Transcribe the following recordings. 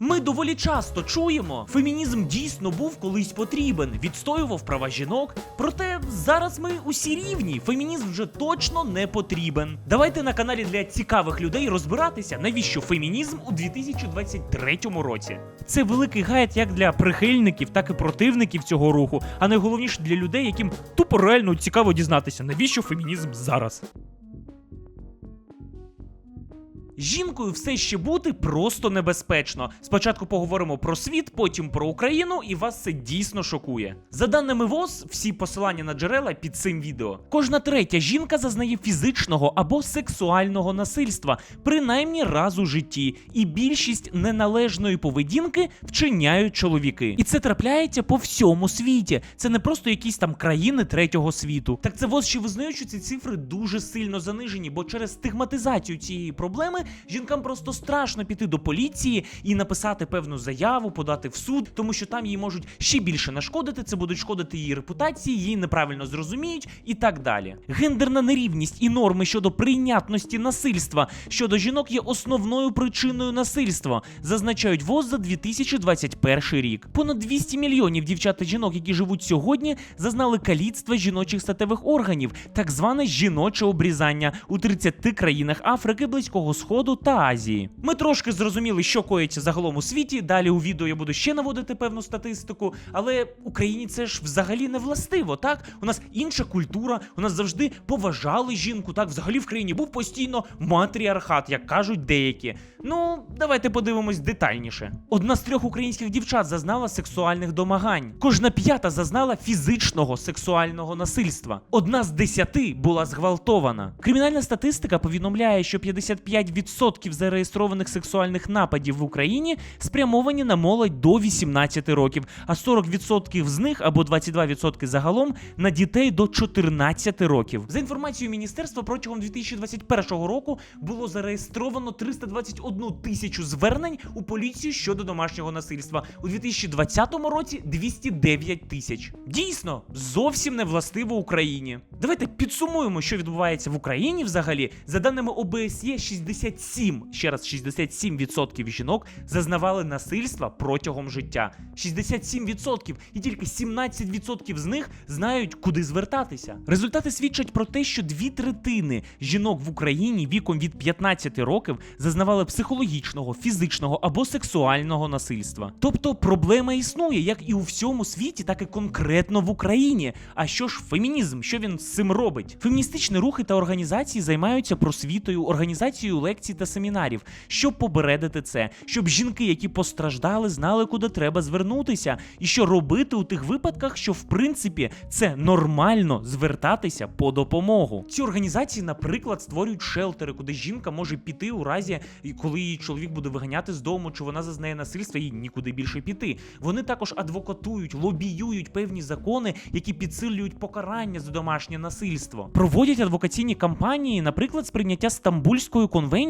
Ми доволі часто чуємо, фемінізм дійсно був колись потрібен, відстоював права жінок. Проте зараз ми усі рівні. Фемінізм вже точно не потрібен. Давайте на каналі для цікавих людей розбиратися, навіщо фемінізм у 2023 році. Це великий гайд як для прихильників, так і противників цього руху, а найголовніше для людей, яким тупо реально цікаво дізнатися, навіщо фемінізм зараз. Жінкою все ще бути просто небезпечно. Спочатку поговоримо про світ, потім про Україну, і вас це дійсно шокує. За даними ВОЗ, всі посилання на джерела під цим відео. Кожна третя жінка зазнає фізичного або сексуального насильства, принаймні раз у житті, і більшість неналежної поведінки вчиняють чоловіки. І це трапляється по всьому світі. Це не просто якісь там країни третього світу. Так це ВОЗ ще визнають, що ці цифри дуже сильно занижені, бо через стигматизацію цієї проблеми жінкам просто страшно піти до поліції і написати певну заяву, подати в суд, тому що там їй можуть ще більше нашкодити. Це будуть шкодити її репутації, її неправильно зрозуміють і так далі. Гендерна нерівність і норми щодо прийнятності насильства щодо жінок є основною причиною насильства, зазначають ВОЗ за 2021 рік. Понад 200 мільйонів дівчат та жінок, які живуть сьогодні, зазнали каліцтва жіночих статевих органів, так зване жіноче обрізання у 30 країнах Африки, Близького Сходу та Азії. Ми трошки зрозуміли, що коїться загалом у світі. Далі у відео я буду ще наводити певну статистику, але Україні це ж взагалі не властиво. Так, у нас інша культура, у нас завжди поважали жінку. Так, взагалі в країні був постійно матріархат, як кажуть деякі. Ну, давайте подивимось детальніше. Одна з трьох українських дівчат зазнала сексуальних домагань. Кожна п'ята зазнала фізичного сексуального насильства. Одна з десяти була зґвалтована. Кримінальна статистика повідомляє, що 55% зареєстрованих сексуальних нападів в Україні спрямовані на молодь до 18 років, а 40% з них або 22% загалом на дітей до 14 років. За інформацією міністерства, протягом 2021 року було зареєстровано 321 тисячу звернень у поліцію щодо домашнього насильства. У 2020 році 209 тисяч. Дійсно, зовсім не властиво Україні. Давайте підсумуємо, що відбувається в Україні взагалі. За даними ОБСЄ, 67, ще раз 67% жінок зазнавали насильства протягом життя. 67% і тільки 17% з них знають, куди звертатися. Результати свідчать про те, що дві третини жінок в Україні віком від 15 років зазнавали психологічного, фізичного або сексуального насильства. Тобто проблема існує як і у всьому світі, так і конкретно в Україні. А що ж фемінізм? Що він з цим робить? Феміністичні рухи та організації займаються просвітою, організацією лекцій та семінарів, щоб попередити це, щоб жінки, які постраждали, знали, куди треба звернутися, і що робити у тих випадках, що в принципі це нормально звертатися по допомогу. Ці організації, наприклад, створюють шелтери, куди жінка може піти у разі, коли її чоловік буде виганяти з дому, чи вона зазнає насильства, їй нікуди більше піти. Вони також адвокатують, лобіюють певні закони, які підсилюють покарання за домашнє насильство. Проводять адвокаційні кампанії, наприклад, з прийняття Стамбульської конвенції,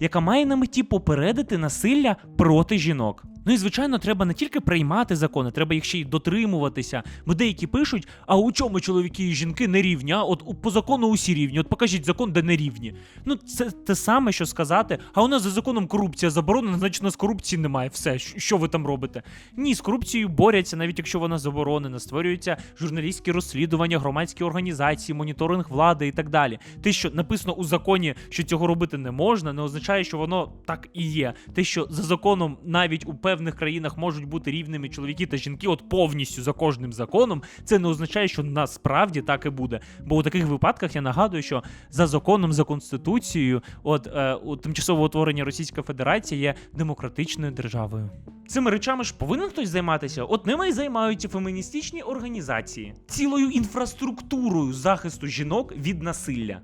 яка має на меті попередити насилля проти жінок. Ну і звичайно, треба не тільки приймати закони, треба їх ще й дотримуватися. Бо деякі пишуть: а у чому чоловіки і жінки не рівні? А от по закону усі рівні. От покажіть закон, де не рівні. Ну це те саме, що сказати. А у нас за законом корупція заборонена, значить у нас корупції немає. Все, що ви там робите? Ні, з корупцією борються, навіть якщо вона заборонена. Створюються журналістські розслідування, громадські організації, моніторинг влади і так далі. Те, що написано у законі, що цього робити не можна, не означає, що воно так і є. Те, що за законом навіть у певних країнах можуть бути рівними чоловіки та жінки, от повністю за кожним законом, це не означає, що насправді так і буде. Бо у таких випадках я нагадую, що за законом, за конституцією, от е, у тимчасово утворення Російська Федерація є демократичною державою. Цими речами ж повинен хтось займатися. От ними і займаються феміністичні організації цілою інфраструктурою захисту жінок від насилля.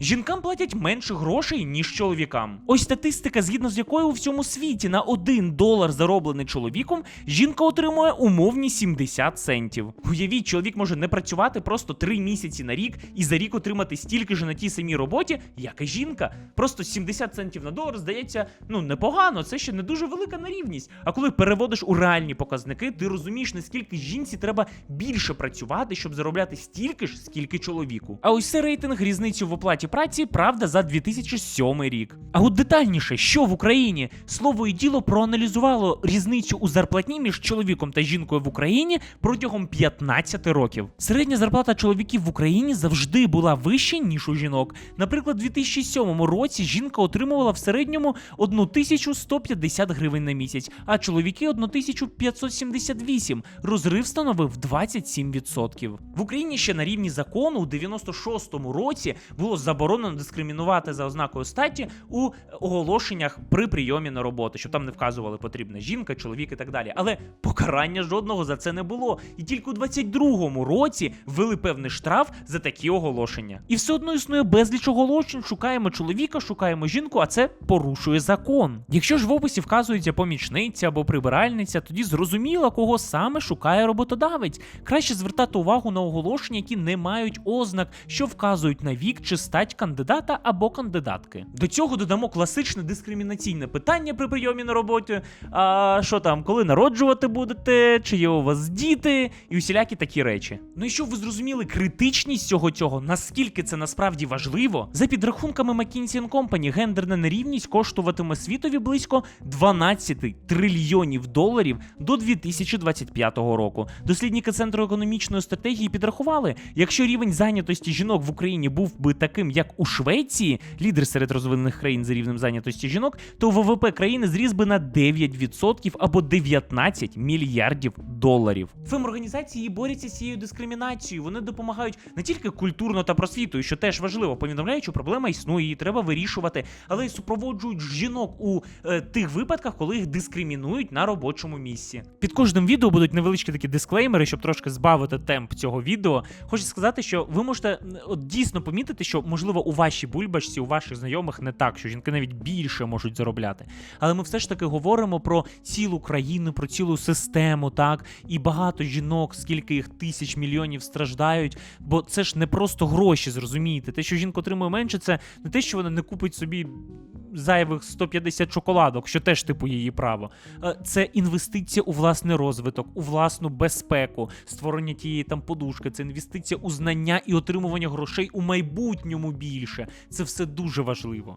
Жінкам платять менше грошей, ніж чоловікам. Ось статистика, згідно з якою у всьому світі на 1 долар зароблений чоловіком, жінка отримує умовні 70 центів. Уявіть, чоловік може не працювати просто 3 місяці на рік і за рік отримати стільки ж на тій самій роботі, як і жінка. Просто 70 центів на долар здається, ну непогано, це ще не дуже велика нерівність. А коли переводиш у реальні показники, ти розумієш, наскільки жінці треба більше працювати, щоб заробляти стільки ж, скільки чоловіку. А ось це рейтинг різницю в оплаті праці, правда, за 2007 рік. А от детальніше, що в Україні слово і діло проаналізувало різницю у зарплатні між чоловіком та жінкою в Україні протягом 15 років. Середня зарплата чоловіків в Україні завжди була вища, ніж у жінок. Наприклад, у 2007 році жінка отримувала в середньому 1150 гривень на місяць, а чоловіки 1578. Розрив становив 27%. В Україні ще на рівні закону у 96-му році було заборонено дискримінувати за ознакою статі у оголошеннях при прийомі на роботу, щоб там не вказували потрібна жінка, чоловік і так далі. Але покарання жодного за це не було. І тільки у 22-му році ввели певний штраф за такі оголошення. І все одно існує безліч оголошень. Шукаємо чоловіка, шукаємо жінку, а це порушує закон. Якщо ж в описі вказується помічниця або прибиральниця, тоді зрозуміло, кого саме шукає роботодавець. Краще звертати увагу на оголошення, які не мають ознак, що вказують на вік чи стать кандидата або кандидатки. До цього додамо класичне дискримінаційне питання при прийомі на роботі. А що там, коли народжувати будете, чи є у вас діти, і усілякі такі речі. Ну і щоб ви зрозуміли критичність цього цього, наскільки це насправді важливо, за підрахунками McKinsey Company, гендерна нерівність коштуватиме світові близько 12 трильйонів доларів до 2025 року. Дослідники Центру економічної стратегії підрахували, якщо рівень зайнятості жінок в Україні був би таким, як у Швеції, лідер серед розвинених країн за рівнем зайнятості жінок, то ВВП країни зріс би на 9% або 19 мільярдів доларів. Феморганізації борються з цією дискримінацією. Вони допомагають не тільки культурно та просвітою, що теж важливо, повідомляють, що проблема існує, її треба вирішувати, але й супроводжують жінок у е, тих випадках, коли їх дискримінують на робочому місці. Під кожним відео будуть невеличкі такі дисклеймери, щоб трошки збавити темп цього відео. Хочу сказати, що ви можете от дійсно помітити, що можливо у вашій бульбашці, у ваших знайомих не так, що жінки навіть більше можуть заробляти. Але ми все ж таки говоримо про цілу країну, про цілу систему, так і багато жінок, скільки їх тисяч мільйонів страждають. Бо це ж не просто гроші, зрозумієте. Те, що жінка отримує менше, це не те, що вона не купить собі. Зайвих 150 шоколадок, що теж типу її право. Е, Це інвестиція у власний розвиток, у власну безпеку, створення тієї там подушки, це інвестиція у знання і отримування грошей у майбутньому більше. Це все дуже важливо.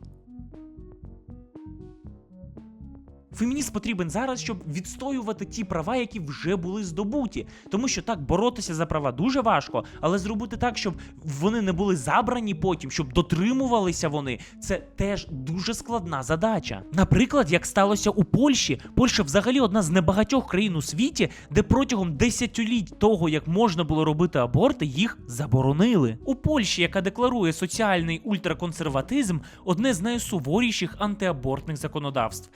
Фемініст потрібен зараз, щоб відстоювати ті права, які вже були здобуті. Тому що так боротися за права дуже важко, але зробити так, щоб вони не були забрані потім, щоб дотримувалися вони, це теж дуже складна задача. Наприклад, як сталося у Польщі, Польща взагалі одна з небагатьох країн у світі, де протягом десятиліть того, як можна було робити аборти, їх заборонили. У Польщі, яка декларує соціальний ультраконсерватизм, одне з найсуворіших антиабортних законодавств.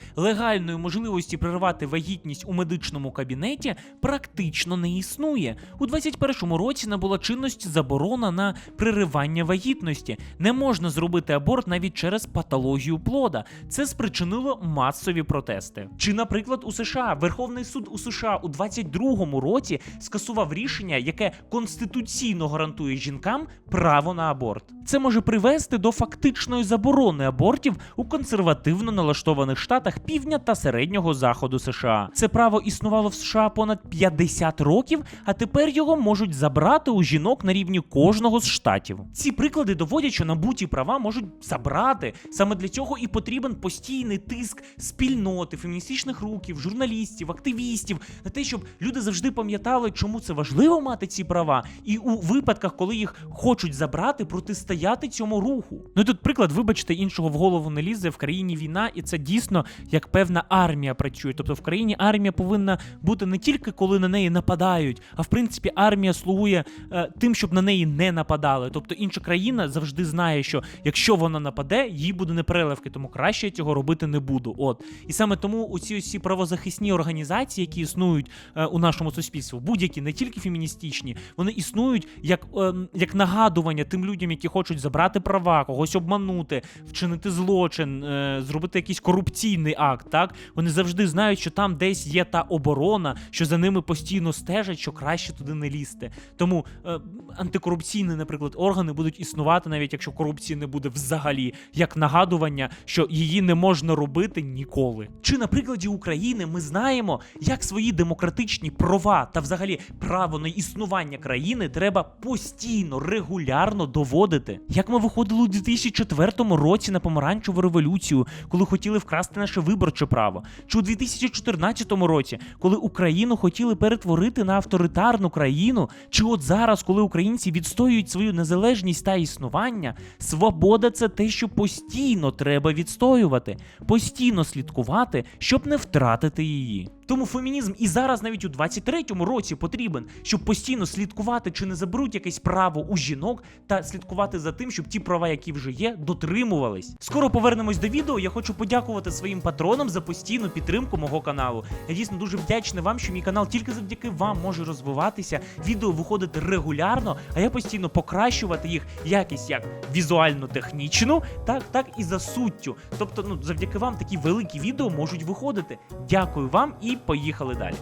Легальної можливості перервати вагітність у медичному кабінеті практично не існує. У 21-му році набула чинності заборона на переривання вагітності. Не можна зробити аборт навіть через патологію плода. Це спричинило масові протести. Чи, наприклад, у США Верховний суд у США у 22-му році скасував рішення, яке конституційно гарантує жінкам право на аборт. Це може привести до фактичної заборони абортів у консервативно налаштованих штатах півдня та середнього заходу США. Це право існувало в США понад 50 років, а тепер його можуть забрати у жінок на рівні кожного з штатів. Ці приклади доводять, що набуті права можуть забрати. Саме для цього і потрібен постійний тиск спільноти, феміністичних рухів, журналістів, активістів на те, щоб люди завжди пам'ятали, чому це важливо мати ці права, і у випадках, коли їх хочуть забрати, протистояти цьому руху. Ну і тут приклад, вибачте, іншого в голову не лізе в країні війна, і це дійсно як певна армія працює. Тобто в країні армія повинна бути не тільки коли на неї нападають, а в принципі армія слугує е, тим, щоб на неї не нападали. Тобто інша країна завжди знає, що якщо вона нападе, їй буде непереливки, тому краще цього робити не буду. От і саме тому у ці усі правозахисні організації, які існують е, у нашому суспільстві, будь-які не тільки феміністичні, вони існують як, е, як нагадування тим людям, які хочуть забрати права, когось обманути, вчинити злочин, е, зробити якийсь корупційний акт, так Вони завжди знають, що там десь є та оборона, що за ними постійно стежать, що краще туди не лізти. Тому е, антикорупційні, наприклад, органи будуть існувати, навіть якщо корупції не буде взагалі, як нагадування, що її не можна робити ніколи. Чи на прикладі України ми знаємо, як свої демократичні права та взагалі право на існування країни треба постійно, регулярно доводити. Як ми виходили у 2004 році на помаранчеву революцію, коли хотіли вкрасти наше виборче право, чи у 2014 році, коли Україну хотіли перетворити на авторитарну країну, чи от зараз, коли українці відстоюють свою незалежність та існування, свобода це те, що постійно треба відстоювати, постійно слідкувати, щоб не втратити її. Тому фемінізм і зараз, навіть у 23-му році, потрібен, щоб постійно слідкувати, чи не заберуть якесь право у жінок, та слідкувати за тим, щоб ті права, які вже є, дотримувались. Скоро повернемось до відео. Я хочу подякувати своїм патронам за постійну підтримку мого каналу. Я дійсно дуже вдячний вам, що мій канал тільки завдяки вам може розвиватися. Відео виходити регулярно, а я постійно покращувати їх якість як візуально-технічну, так, так і за суттю. Тобто, ну завдяки вам такі великі відео можуть виходити. Дякую вам і поїхали далі.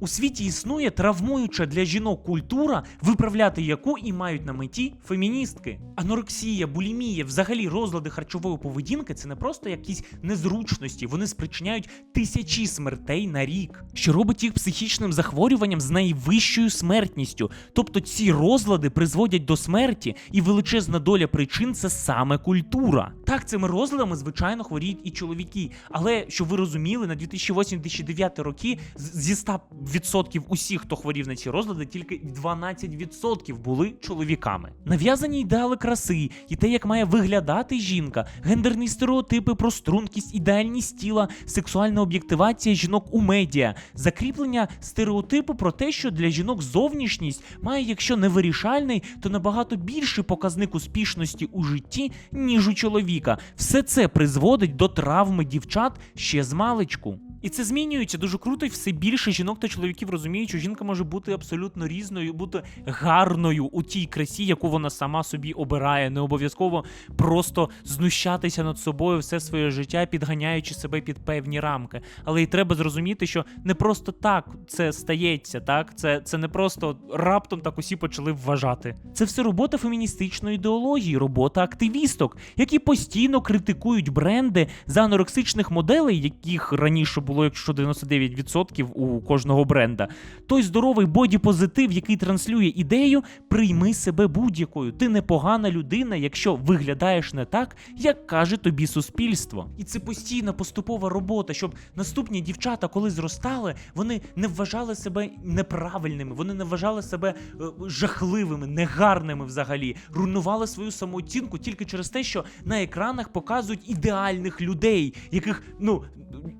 У світі існує травмуюча для жінок культура, виправляти яку і мають на меті феміністки. Анорексія, булімія, взагалі розлади харчової поведінки це не просто якісь незручності, вони спричиняють тисячі смертей на рік, що робить їх психічним захворюванням з найвищою смертністю. Тобто ці розлади призводять до смерті, і величезна доля причин це саме культура. Так, цими розладами, звичайно, хворіють і чоловіки. Але щоб ви розуміли, на 2008-2009 роки зі 100% усіх, хто хворів на ці розлади, тільки 12% були чоловіками. Нав'язані ідеали краси і те, як має виглядати жінка, гендерні стереотипи про стрункість, ідеальність тіла, сексуальна об'єктивація жінок у медіа, закріплення стереотипу про те, що для жінок зовнішність має, якщо не вирішальний, то набагато більший показник успішності у житті, ніж у чоловіка. Все це призводить до травми дівчат ще з маличку. І це змінюється дуже круто, і все більше жінок та чоловіків розуміють, що жінка може бути абсолютно різною, бути гарною у тій красі, яку вона сама собі обирає. Не обов'язково просто знущатися над собою все своє життя, підганяючи себе під певні рамки. Але й треба зрозуміти, що не просто так це стається, так це, це не просто раптом так усі почали вважати. Це все робота феміністичної ідеології, робота активісток, які постійно критикують бренди за анорексичних моделей, яких раніше було, якщо 99% у кожного бренда. Той здоровий боді-позитив, який транслює ідею, прийми себе будь-якою. Ти непогана людина, якщо виглядаєш не так, як каже тобі суспільство. І це постійна поступова робота, щоб наступні дівчата, коли зростали, вони не вважали себе неправильними, вони не вважали себе е, жахливими, негарними взагалі, руйнували свою самооцінку тільки через те, що на екранах показують ідеальних людей, яких ну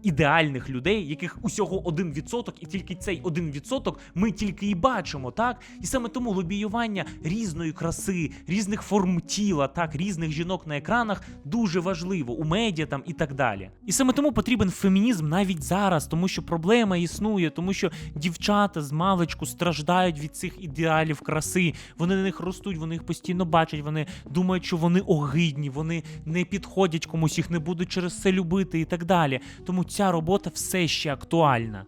ідеальних людей, яких усього 1%, і тільки цей 1% ми тільки і бачимо, так? І саме тому лобіювання різної краси, різних форм тіла, так, різних жінок на екранах дуже важливо у медіа там і так далі. І саме тому потрібен фемінізм навіть зараз, тому що проблема існує, тому що дівчата з маличку страждають від цих ідеалів краси. Вони на них ростуть, вони їх постійно бачать, вони думають, що вони огидні, вони не підходять комусь, їх не будуть через це любити і так далі. Тому ця робота все ще актуальна.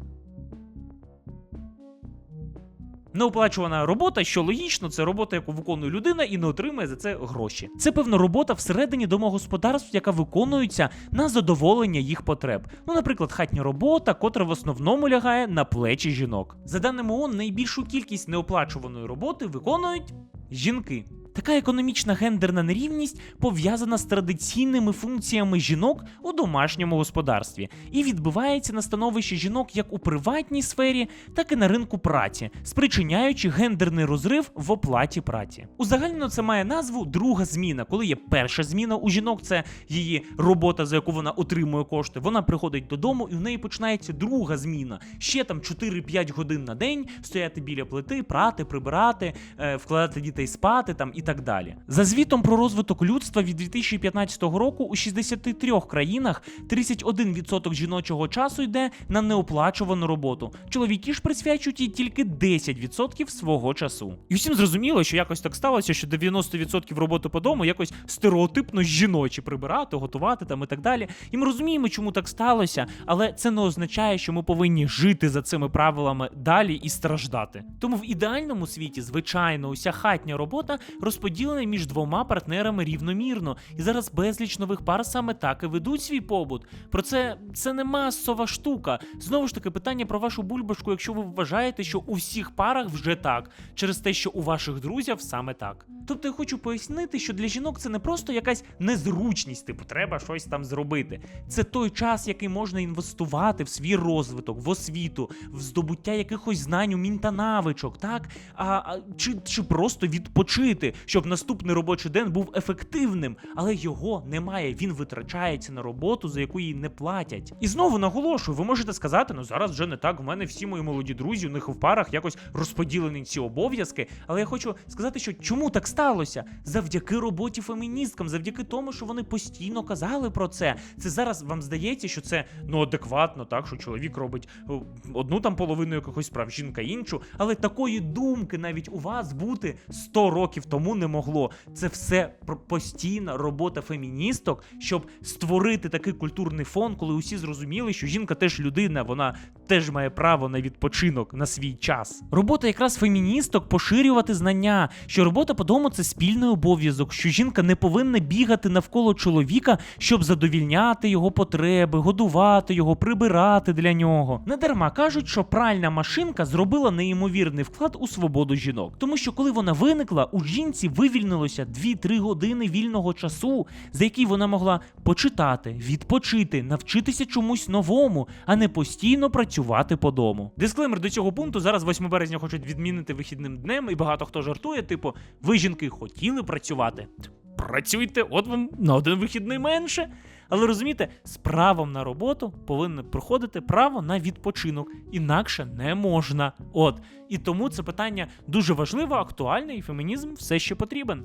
Неоплачувана робота, що логічно, це робота, яку виконує людина і не отримує за це гроші. Це певна робота всередині домогосподарств, яка виконується на задоволення їх потреб. Ну, наприклад, хатня робота, котра в основному лягає на плечі жінок. За даними ООН, найбільшу кількість неоплачуваної роботи виконують жінки. Така економічна гендерна нерівність пов'язана з традиційними функціями жінок у домашньому господарстві і відбивається на становищі жінок як у приватній сфері, так і на ринку праці, спричиняючи гендерний розрив в оплаті праці. Узагальнено це має назву друга зміна. Коли є перша зміна у жінок, це її робота, за яку вона отримує кошти. Вона приходить додому, і в неї починається друга зміна. Ще там 4-5 годин на день стояти біля плити, прати, прибирати, е, вкладати дітей спати там і так далі. За звітом про розвиток людства від 2015 року у 63 країнах 31% жіночого часу йде на неоплачувану роботу. Чоловіки ж присвячують їй тільки 10% свого часу. І всім зрозуміло, що якось так сталося, що 90% роботи по дому якось стереотипно жіночі прибирати, готувати там і так далі. І ми розуміємо, чому так сталося, але це не означає, що ми повинні жити за цими правилами далі і страждати. Тому в ідеальному світі, звичайно, уся хатня робота розподілена між двома партнерами рівномірно, і зараз безліч нових пар саме так і ведуть свій побут. Про це це не масова штука. Знову ж таки, питання про вашу бульбашку, якщо ви вважаєте, що у всіх парах вже так, через те, що у ваших друзів саме так. Тобто я хочу пояснити, що для жінок це не просто якась незручність, типу треба щось там зробити. Це той час, який можна інвестувати в свій розвиток, в освіту, в здобуття якихось знань, умінь та навичок, так? А, а чи, чи просто відпочити, щоб наступний робочий день був ефективним, але його немає. Він витрачається на роботу, за яку їй не платять. І знову наголошую, ви можете сказати, ну зараз вже не так. В мене всі мої молоді друзі, у них в парах якось розподілені ці обов'язки. Але я хочу сказати, що чому так сталося? Завдяки роботі феміністкам, завдяки тому, що вони постійно казали про це. Це зараз вам здається, що це ну адекватно, так що чоловік робить одну там половину якихось справ, жінка іншу. Але такої думки навіть у вас бути 100 років тому не могло. Це все постійна робота феміністок, щоб створити такий культурний фон, коли усі зрозуміли, що жінка теж людина, вона теж має право на відпочинок на свій час. Робота якраз феміністок поширювати знання, що робота по дому це спільний обов'язок, що жінка не повинна бігати навколо чоловіка, щоб задовільняти його потреби, годувати його, прибирати для нього. Не дарма кажуть, що пральна машинка зробила неймовірний вклад у свободу жінок, тому що коли вона виникла, у жінці вивільнилося 2-3 години вільного часу, за які вона могла почитати, відпочити, навчитися чомусь новому, а не постійно працювати по дому. Дисклеймер до цього пункту зараз 8 березня хочуть відмінити вихідним днем, і багато хто жартує, типу, ви жінки хотіли працювати. Працюйте, от вам на один вихідний менше. Але розумієте, з правом на роботу повинно проходити право на відпочинок, інакше не можна. От і тому це питання дуже важливе, актуальне, і фемінізм все ще потрібен.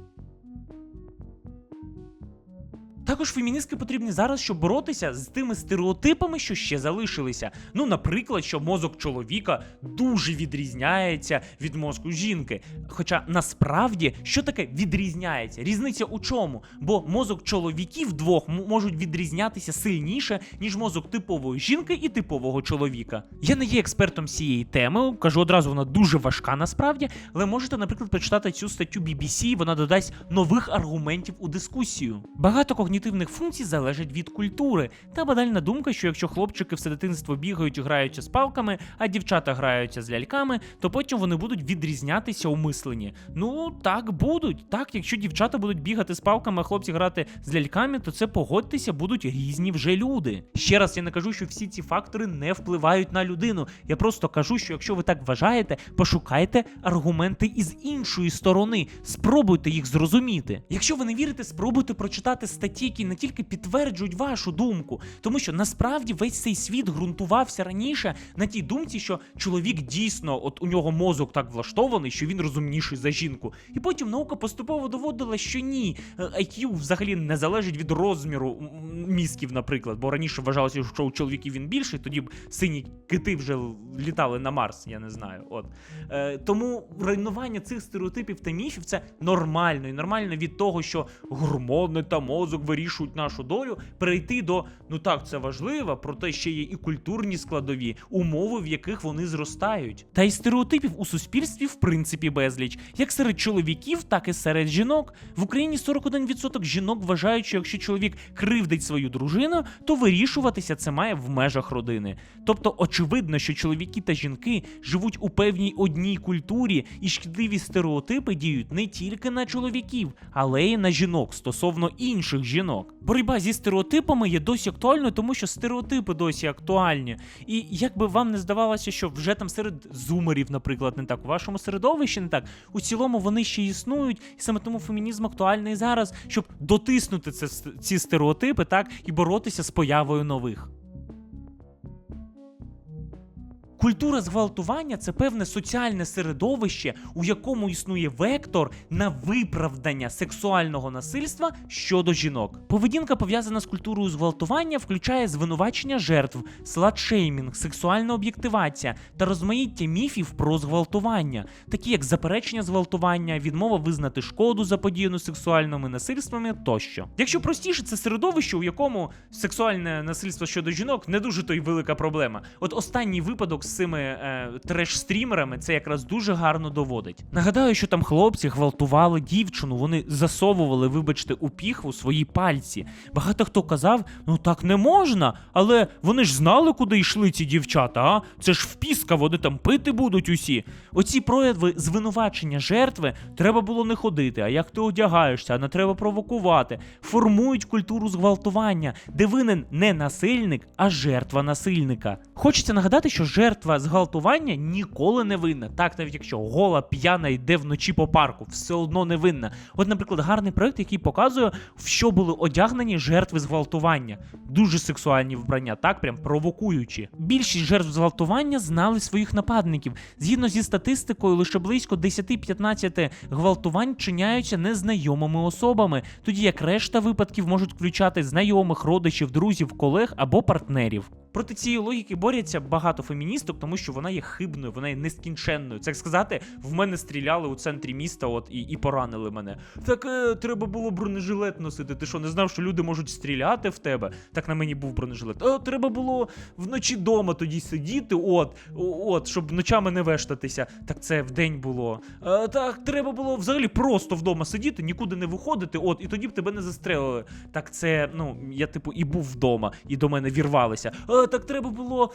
Також феміністки потрібні зараз, щоб боротися з тими стереотипами, що ще залишилися. Ну, наприклад, що мозок чоловіка дуже відрізняється від мозку жінки. Хоча насправді що таке відрізняється? Різниця у чому? Бо мозок чоловіків двох можуть відрізнятися сильніше, ніж мозок типової жінки і типового чоловіка. Я не є експертом цієї теми, кажу одразу, вона дуже важка насправді, але можете, наприклад, прочитати цю статтю BBC, вона додасть нових аргументів у дискусію. Багато когнітивних функцій залежать від культури. Та банальна думка, що якщо хлопчики все дитинство бігають і граються з палками, а дівчата граються з ляльками, то потім вони будуть відрізнятися у мисленні. Ну так будуть. Так, якщо дівчата будуть бігати з палками, а хлопці грати з ляльками, то це погодьтеся, будуть різні вже люди. Ще раз я не кажу, що всі ці фактори не впливають на людину. Я просто кажу, що якщо ви так вважаєте, пошукайте аргументи із іншої сторони, спробуйте їх зрозуміти. Якщо ви не вірите, спробуйте прочитати статті, які не тільки підтверджують вашу думку, тому що насправді весь цей світ ґрунтувався раніше на тій думці, що чоловік дійсно, от у нього мозок так влаштований, що він розумніший за жінку. І потім наука поступово доводила, що ні, е, IQ взагалі не залежить від розміру мізків, наприклад, бо раніше вважалося, що у чоловіків він більший, тоді б сині кити вже літали на Марс, я не знаю. От е, тому руйнування цих стереотипів та міфів це нормально і нормально від того, що гормони та мозок вирішують нашу долю, перейти до ну так, це важливо, проте ще є і культурні складові, умови, в яких вони зростають. Та й стереотипів у суспільстві в принципі безліч, як серед чоловіків, так і серед жінок. В Україні 41% жінок вважають, що якщо чоловік кривдить свою дружину, то вирішуватися це має в межах родини. Тобто, очевидно, що чоловіки та жінки живуть у певній одній культурі, і шкідливі стереотипи діють не тільки на чоловіків, але й на жінок стосовно інших жінок. Боротьба зі стереотипами є досі актуальною, тому що стереотипи досі актуальні. І як би вам не здавалося, що вже там серед зумерів, наприклад, не так у вашому середовищі не так. У цілому вони ще існують, і саме тому фемінізм актуальний зараз, щоб дотиснути це, ці стереотипи, так і боротися з появою нових. Культура зґвалтування це певне соціальне середовище, у якому існує вектор на виправдання сексуального насильства щодо жінок. Поведінка пов'язана з культурою зґвалтування включає звинувачення жертв, сладшеймінг, сексуальна об'єктивація та розмаїття міфів про зґвалтування, такі як заперечення зґвалтування, відмова визнати шкоду заподіяну сексуальними насильствами тощо. Якщо простіше, це середовище, у якому сексуальне насильство щодо жінок не дуже то й велика проблема. От останній випадок цими е, треш-стрімерами це якраз дуже гарно доводить. Нагадаю, що там хлопці гвалтували дівчину, вони засовували, вибачте, у піхву свої пальці. Багато хто казав, ну так не можна, але вони ж знали, куди йшли ці дівчата, а? Це ж впіска, вони там пити будуть усі. Оці прояви звинувачення жертви треба було не ходити, а як ти одягаєшся, не треба провокувати. Формують культуру зґвалтування, де винен не насильник, а жертва насильника. Хочеться нагадати, що жертва зґвалтування ніколи не винна. Так, навіть якщо гола п'яна йде вночі по парку, все одно не винна. От, наприклад, гарний проект, який показує, в що були одягнені жертви зґвалтування. Дуже сексуальні вбрання, так прям провокуючі. Більшість жертв зґвалтування знали своїх нападників. Згідно зі статистикою, лише близько 10-15 гвалтувань чиняються незнайомими особами, тоді як решта випадків можуть включати знайомих, родичів, друзів, колег або партнерів. Проти цієї логіки борються багато феміністок, тому що вона є хибною, вона є нескінченною. Це як сказати, в мене стріляли у центрі міста, от і, і поранили мене. Так е, треба було бронежилет носити. Ти що, не знав, що люди можуть стріляти в тебе? Так на мені був бронежилет. Е, треба було вночі дома тоді сидіти, от, от, щоб ночами не вештатися. Так це вдень було. Е, так, треба було взагалі просто вдома сидіти, нікуди не виходити, от, і тоді б тебе не застрелили. Так це, ну, я типу і був вдома, і до мене вірвалися. Е, так треба було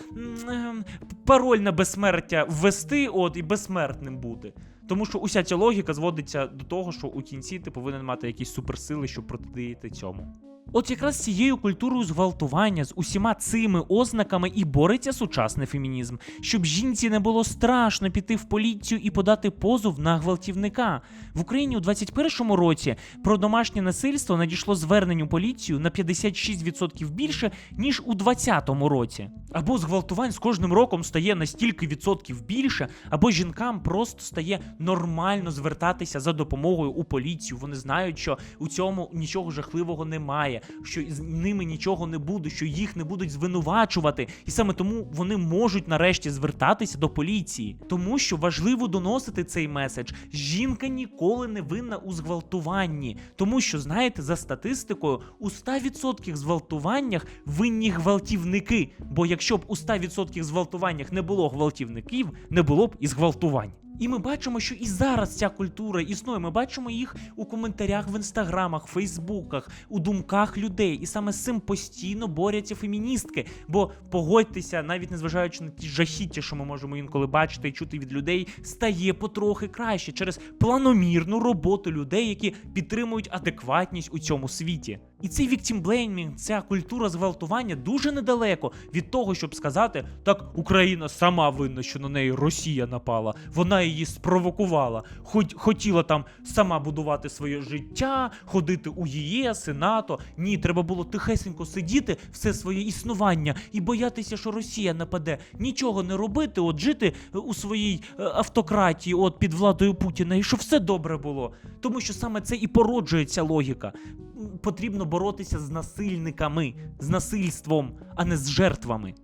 ем, пароль на безсмертя ввести, от, і безсмертним бути. Тому що уся ця логіка зводиться до того, що у кінці ти повинен мати якісь суперсили, щоб протидіяти цьому. От якраз цією культурою зґвалтування з усіма цими ознаками і бореться сучасний фемінізм, щоб жінці не було страшно піти в поліцію і подати позов на гвалтівника. В Україні у 21-му році про домашнє насильство надійшло звернень у поліцію на 56% більше ніж у 20-му році. Або зґвалтувань з кожним роком стає на стільки відсотків більше, або жінкам просто стає нормально звертатися за допомогою у поліцію. Вони знають, що у цьому нічого жахливого немає, що з ними нічого не буде, що їх не будуть звинувачувати, і саме тому вони можуть нарешті звертатися до поліції, тому що важливо доносити цей меседж. Жінка ніколи не винна у зґвалтуванні, тому що знаєте, за статистикою, у 100% зґвалтуваннях винні гвалтівники. Бо якщо б у 100% зґвалтуваннях не було гвалтівників, не було б і зґвалтувань. І ми бачимо, що і зараз ця культура існує. Ми бачимо їх у коментарях в інстаграмах, фейсбуках, у думках людей. І саме з цим постійно борються феміністки. Бо погодьтеся, навіть незважаючи на ті жахіття, що ми можемо інколи бачити і чути від людей, стає потрохи краще через планомірну роботу людей, які підтримують адекватність у цьому світі. І цей віктімблеймінг, ця культура зґвалтування дуже недалеко від того, щоб сказати, так Україна сама винна, що на неї Росія напала. Вона її спровокувала. Хоч хотіла там сама будувати своє життя, ходити у ЄС і НАТО. Ні, треба було тихесенько сидіти все своє існування і боятися, що Росія нападе. Нічого не робити, от жити е, у своїй е, автократії, от під владою Путіна, і що все добре було. Тому що саме це і породжує ця логіка. Потрібно боротися з насильниками, з насильством, а не з жертвами.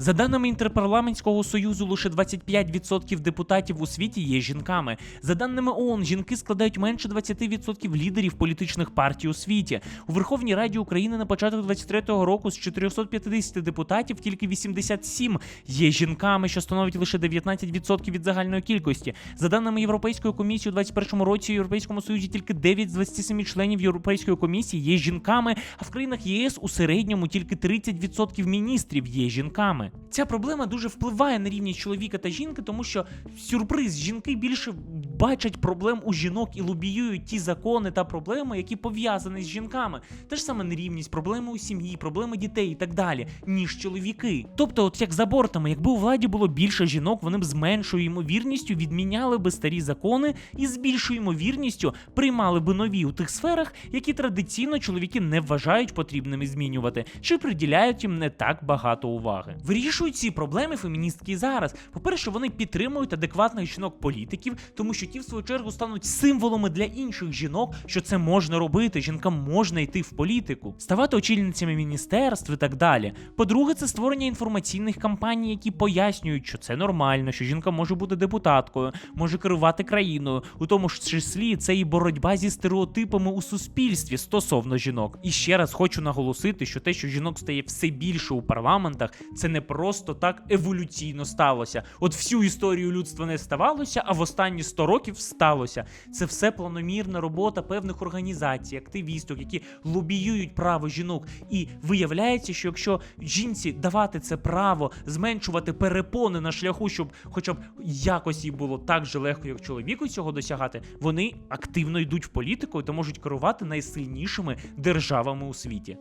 За даними Інтерпарламентського союзу, лише 25% депутатів у світі є жінками. За даними ООН, жінки складають менше 20% лідерів політичних партій у світі. У Верховній Раді України на початок 23-го року з 450 депутатів тільки 87 є жінками, що становить лише 19% від загальної кількості. За даними Європейської комісії, у 21-му році у Європейському Союзі тільки 9 з 27 членів Європейської комісії є жінками, а в країнах ЄС у середньому тільки 30% міністрів є жінками. Ця проблема дуже впливає на рівність чоловіка та жінки, тому що сюрприз, жінки більше бачать проблем у жінок і лобіюють ті закони та проблеми, які пов'язані з жінками. Те ж саме нерівність, проблеми у сім'ї, проблеми дітей і так далі, ніж чоловіки. Тобто, от як з абортами, якби у владі було більше жінок, вони б з меншою ймовірністю відміняли би старі закони і з більшою ймовірністю приймали би нові у тих сферах, які традиційно чоловіки не вважають потрібними змінювати, чи приділяють їм не так багато уваги. Вирішують ці проблеми феміністки і зараз. По-перше, вони підтримують адекватних жінок-політиків, тому що ті, в свою чергу, стануть символами для інших жінок, що це можна робити. Жінкам можна йти в політику, ставати очільницями міністерств і так далі. По-друге, це створення інформаційних кампаній, які пояснюють, що це нормально, що жінка може бути депутаткою, може керувати країною, у тому ж числі це і боротьба зі стереотипами у суспільстві стосовно жінок. І ще раз хочу наголосити, що те, що жінок стає все більше у парламентах, це не просто так еволюційно сталося. От всю історію людства не ставалося, а в останні 100 років сталося. Це все планомірна робота певних організацій, активісток, які лобіюють право жінок. І виявляється, що якщо жінці давати це право, зменшувати перепони на шляху, щоб хоча б якось їй було так же легко, як чоловіку цього досягати, вони активно йдуть в політику та можуть керувати найсильнішими державами у світі.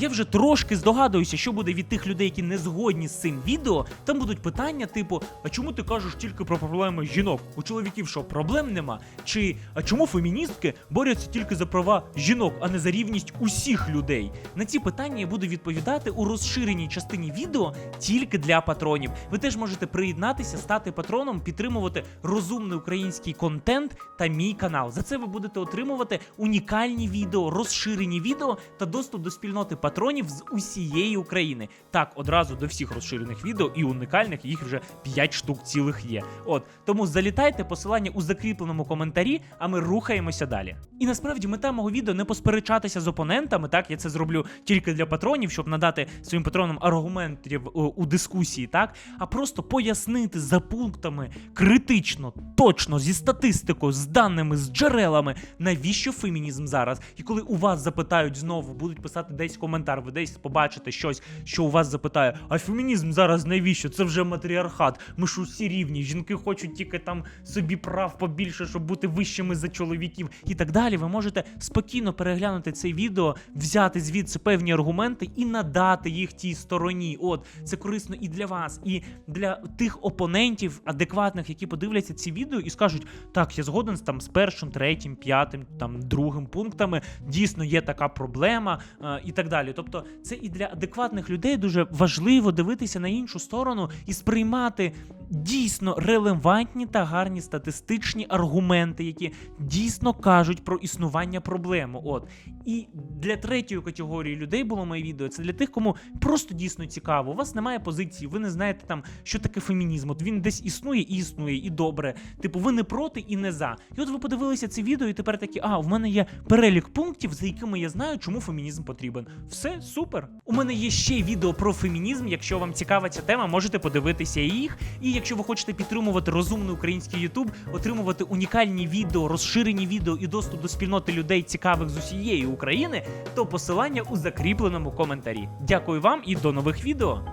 Я вже трошки здогадуюся, що буде від тих людей, які не згодні з цим відео. Там будуть питання, типу: а чому ти кажеш тільки про проблеми жінок? У чоловіків що проблем нема? Чи а чому феміністки борються тільки за права жінок, а не за рівність усіх людей? На ці питання я буду відповідати у розширеній частині відео тільки для патронів. Ви теж можете приєднатися, стати патроном, підтримувати розумний український контент та мій канал. За це ви будете отримувати унікальні відео, розширені відео та доступ до спільноти патронів з усієї України. Так, одразу до всіх розширених відео і унікальних їх вже 5 штук цілих є. От тому залітайте посилання у закріпленому коментарі, а ми рухаємося далі. І насправді мета мого відео не посперечатися з опонентами. Так, я це зроблю тільки для патронів, щоб надати своїм патронам аргументів у, у дискусії, так, а просто пояснити за пунктами критично, точно зі статистикою, з даними, з джерелами, навіщо фемінізм зараз. І коли у вас запитають знову, будуть писати десь коментар, ви десь побачите щось, що у вас запитає, а фемінізм зараз навіщо? Це вже матріархат. Ми ж усі рівні. Жінки хочуть тільки там собі прав побільше, щоб бути вищими за чоловіків і так далі. Ви можете спокійно переглянути це відео, взяти звідси певні аргументи і надати їх тій стороні. От це корисно і для вас, і для тих опонентів адекватних, які подивляться ці відео і скажуть, так, я згоден з там з першим, третім, п'ятим, там другим пунктами. Дійсно є така проблема е, і так далі. Тобто, це і для адекватних людей дуже важливо дивитися на іншу сторону і сприймати дійсно релевантні та гарні статистичні аргументи, які дійсно кажуть про існування проблеми. От і для третьої категорії людей було моє відео. Це для тих, кому просто дійсно цікаво. У вас немає позиції, ви не знаєте там, що таке фемінізм. От він десь існує і існує, і добре. Типу, ви не проти і не за. І от ви подивилися це відео, і тепер такі, а в мене є перелік пунктів, за якими я знаю, чому фемінізм потрібен. Все супер. У мене є ще відео про фемінізм. Якщо вам цікава ця тема, можете подивитися їх. І якщо ви хочете підтримувати розумний український Ютуб, отримувати унікальні відео, розширені відео і доступ до спільноти людей, цікавих з усієї України, то посилання у закріпленому коментарі. Дякую вам і до нових відео.